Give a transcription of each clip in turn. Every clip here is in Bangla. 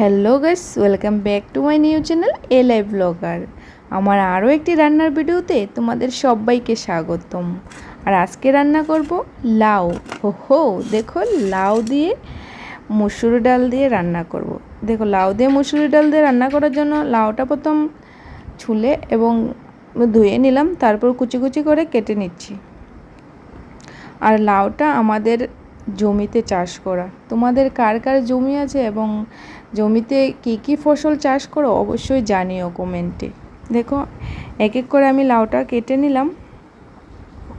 Hello guys welcome back to my new channel A live blogger আমার আরও একটি রান্নার ভিডিওতে তোমাদের সবাইকে স্বাগতম। আর আজকে রান্না করব লাউ। হো হো, দেখো লাউ দিয়ে মুসুর ডাল দিয়ে রান্না করব। দেখো লাউ দিয়ে মুসুর ডাল দিয়ে রান্না করার জন্য লাউটা প্রথম ছুলে এবং ধুয়ে নিলাম, তারপর কুচি কুচি করে কেটে নিচ্ছি। আর লাউটা আমাদের জমিতে চাষ করা। তোমাদের কার কার জমি আছে এবং জমিতে কি কি ফসল চাষ করো অবশ্যই জানিও কমেন্টে। দেখো এক এক করে আমি লাউটা কেটে নিলাম।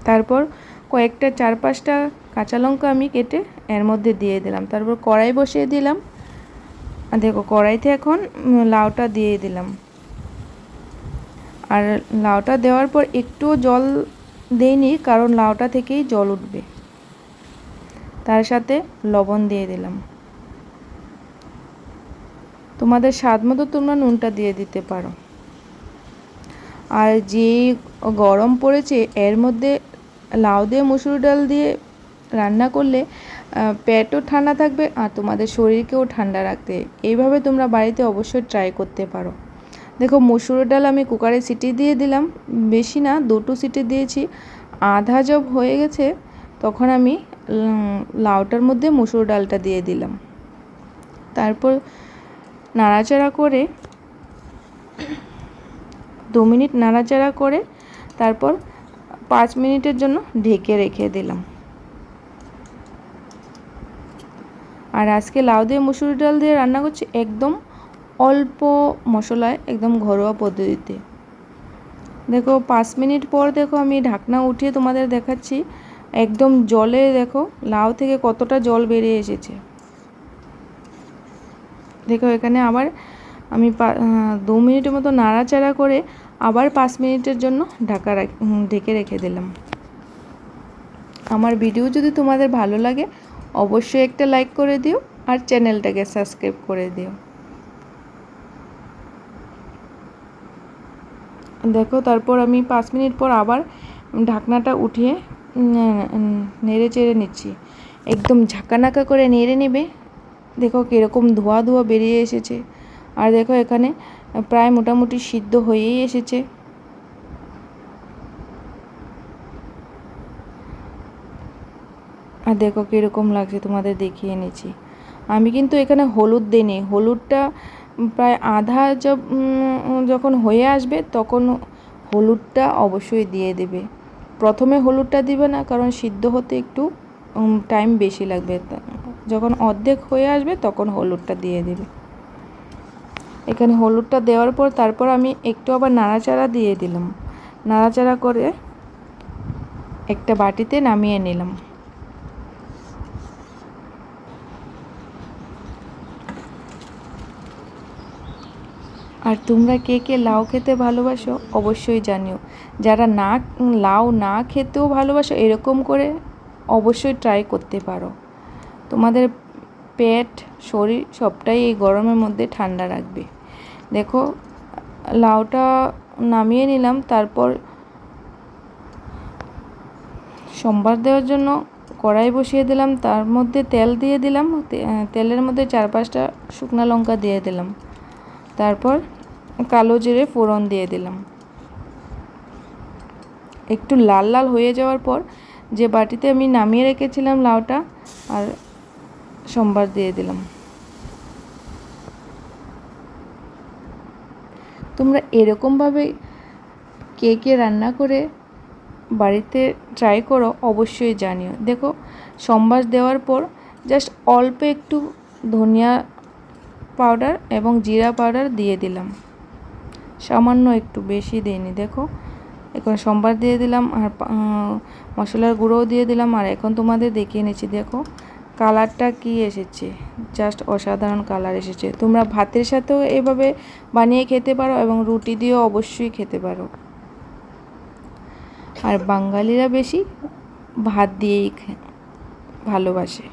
তারপর কয়েকটা চার পাঁচটা কাঁচা লঙ্কা আমি কেটে এর মধ্যে দিয়ে দিলাম। তারপর কড়াই বসিয়ে দিলাম। আর দেখো, কড়াইতে এখন লাউটা দিয়ে দিলাম। আর লাউটা দেওয়ার পর একটু জল দেইনি, কারণ লাউটা থেকেই জল উঠবে। তার সাথে লবণ দিয়ে দিলাম। তোমাদের স্বাদ মতো তোমরা নুনটা দিয়ে দিতে পারো। আর যে গরম পড়েছে, এর মধ্যে লাউ দিয়ে মুসুর ডাল দিয়ে রান্না করলে পেটও ঠান্ডা থাকবে আর তোমাদের শরীরকেও ঠান্ডা রাখতে এইভাবে তোমরা বাড়িতে অবশ্যই ট্রাই করতে পারো। দেখো, মুসুর ডাল আমি কুকারে সিটি দিয়ে দিলাম। বেশি না, দুটো সিটি দিয়েছি। আধা জব হয়ে গেছে, তখন আমি লাউটার মধ্যে মুসুর ডালটা দিয়ে দিলাম। তারপর নাড়াচাড়া করে দু মিনিট নাড়াচাড়া করে তারপর পাঁচ মিনিটের জন্য ঢেকে রেখে দিলাম। আর আজকে লাউ দিয়ে মুসুর ডাল দিয়ে রান্না করছি একদম অল্প মশলায়, একদম ঘরোয়া পদ্ধতিতে। দেখো, পাঁচ মিনিট পর দেখো আমি ঢাকনা উঠিয়ে তোমাদের দেখাচ্ছি। একদম জলে দেখো, লাউ থেকে কতটা জল বেরিয়ে এসেছে। দেখো এখানে আবার আমি দু মিনিটের মতো নাড়াচাড়া করে আবার পাঁচ মিনিটের জন্য ঢাকা ঢেকে রেখে দিলাম। আমার ভিডিও যদি তোমাদের ভালো লাগে, অবশ্যই একটা লাইক করে দিও আর চ্যানেলটাকে সাবস্ক্রাইব করে দিও। দেখো তারপর আমি পাঁচ মিনিট পর আবার ঢাকনাটা উঠিয়ে নেড়ে চেড়ে নিচ্ছি। একদম ঝাঁকানাকা করে নেড়ে নেবে। দেখো কীরকম ধোয়া ধোয়া বেরিয়ে এসেছে। আর দেখো এখানে প্রায় মোটামুটি সিদ্ধ হয়েই এসেছে। আর দেখো কীরকম লাগছে তোমাদের দেখিয়ে নিচ্ছি। আমি কিন্তু এখানে হলুদ দিইনি। হলুদটা প্রায় আধা যখন হয়ে আসবে তখন হলুদটা অবশ্যই দিয়ে দেবে। প্রথমে হলুদটা দিবে না, কারণ সিদ্ধ হতে একটু টাইম বেশি লাগবে। যখন অর্ধেক হয়ে আসবে তখন হলুদটা দিয়ে দেবে। এখানে হলুদটা দেওয়ার পর তারপর আমি একটু আবার নাড়াচাড়া দিয়ে দিলাম। নাড়াচাড়া করে একটা বাটিতে নামিয়ে নিলাম। আর তোমরা কে কে লাউ খেতে ভালোবাসো অবশ্যই জানিও। যারা না, লাউ না খেতেও ভালোবাসো, এরকম করে অবশ্যই ট্রাই করতে পারো। তোমাদের পেট, শরীর সবটাই এই গরমের মধ্যে ঠান্ডা রাখবে। দেখো, লাউটা নামিয়ে নিলাম, তারপর সোমবার দেওয়ার জন্য কড়াই বসিয়ে দিলাম, তার মধ্যে তেল দিয়ে দিলাম তেলের মধ্যে চার পাঁচটা শুকনো লঙ্কা দিয়ে দিলাম। তারপর কালো জিরে ফোড়ন দিয়ে দিলাম। একটু লাল লাল হয়ে যাওয়ার পর যে বাটিতে আমি নামিয়ে রেখেছিলাম লাউটা আর সোমবার দিয়ে দিলাম। তোমরা এরকমভাবে কে কে রান্না করে বাড়িতে ট্রাই করো অবশ্যই জানিও। দেখো সম্বাস দেওয়ার পর জাস্ট অল্প একটু ধনিয়া পাউডার এবং জিরা পাউডার দিয়ে দিলাম। সামান্য একটু বেশি দিইনি, দেখো। এখন সোমবার দিয়ে দিলাম, আর মশলার গুঁড়োও দিয়ে দিলাম, আর এখন তোমাদের দেখিয়ে নিচ্ছি, দেখো। কালারটা কি এসেছে? জাস্ট অসাধারণ কালার এসেছে। তোমরা ভাতের সাথেও এভাবে বানিয়ে খেতে পারো এবং রুটি দিয়েও অবশ্যই খেতে পারো। আর বাঙালিরা বেশি ভাত দিয়েই ভালোবাসে।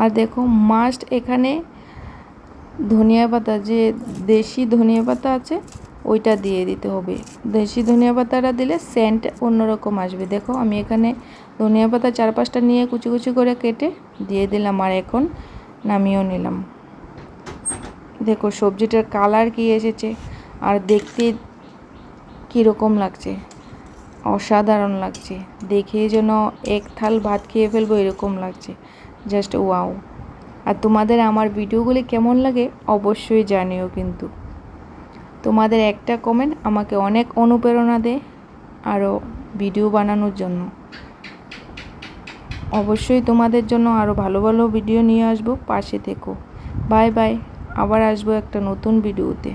আর দেখো মাস্ট এখানে ধনিয়া পাতা, যে দেশি ধনিয়া পাতা আছে ওইটা দিয়ে দিতে হবে। দেশি ধনিয়া পাতাটা দিলে সেন্ট অন্যরকম আসবে। দেখো, আমি এখানে ধনিয়া পাতা চার পাঁচটা নিয়ে কুচি কুচি করে কেটে দিয়ে দিলাম আর এখন নামিয়েও নিলাম। দেখো, সবজিটার কালার কি এসেছে আর দেখতে কীরকম লাগছে। অসাধারণ লাগছে। দেখে যেন এক থাল ভাত খেয়ে ফেলব এরকম লাগছে। জাস্ট ওয়াও আর তোমাদের আমার ভিডিওগুলি কেমন লাগে অবশ্যই জানিও কিন্তু। তোমাদের একটা কমেন্ট আমাকে অনেক অনুপ্রেরণা দেয় আরও ভিডিও বানানোর জন্য। অবশ্যই তোমাদের জন্য আরও ভালো ভালো ভিডিও নিয়ে আসব, পাশে থেকো। বাই বাই আবার আসব একটা নতুন ভিডিওতে